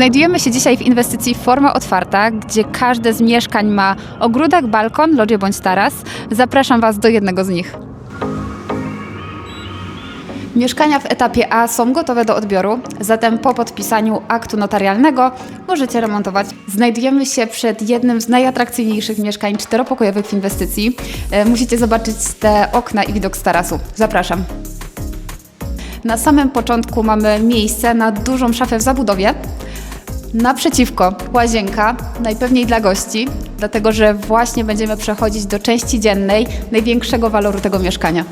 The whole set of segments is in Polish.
Znajdujemy się dzisiaj w inwestycji Forma Otwarta, gdzie każde z mieszkań ma ogródek, balkon, lodzie bądź taras. Zapraszam Was do jednego z nich. Mieszkania w etapie A są gotowe do odbioru, zatem po podpisaniu aktu notarialnego możecie remontować. Znajdujemy się przed jednym z najatrakcyjniejszych mieszkań czteropokojowych w inwestycji. E, Musicie zobaczyć te okna i widok z tarasu. Zapraszam. Na samym początku mamy miejsce na dużą szafę w zabudowie. Naprzeciwko łazienka, najpewniej dla gości, dlatego że właśnie będziemy przechodzić do części dziennej największego waloru tego mieszkania.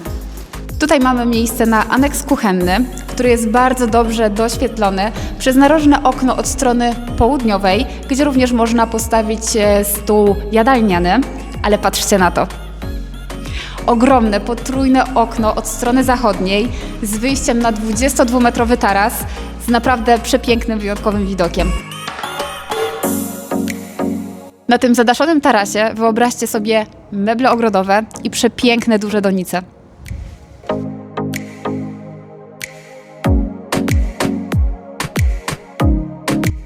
Tutaj mamy miejsce na aneks kuchenny, który jest bardzo dobrze doświetlony przez narożne okno od strony południowej, gdzie również można postawić e, stół jadalniany, ale patrzcie na to. Ogromne, potrójne okno od strony zachodniej z wyjściem na 22-metrowy taras z naprawdę przepięknym, wyjątkowym widokiem. Na tym zadaszonym tarasie wyobraźcie sobie meble ogrodowe i przepiękne duże donice.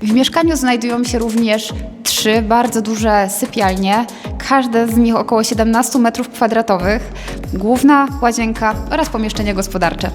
W mieszkaniu znajdują się również trzy bardzo duże sypialnie, każde z nich około 17 metrów kwadratowych, główna łazienka oraz pomieszczenie gospodarcze.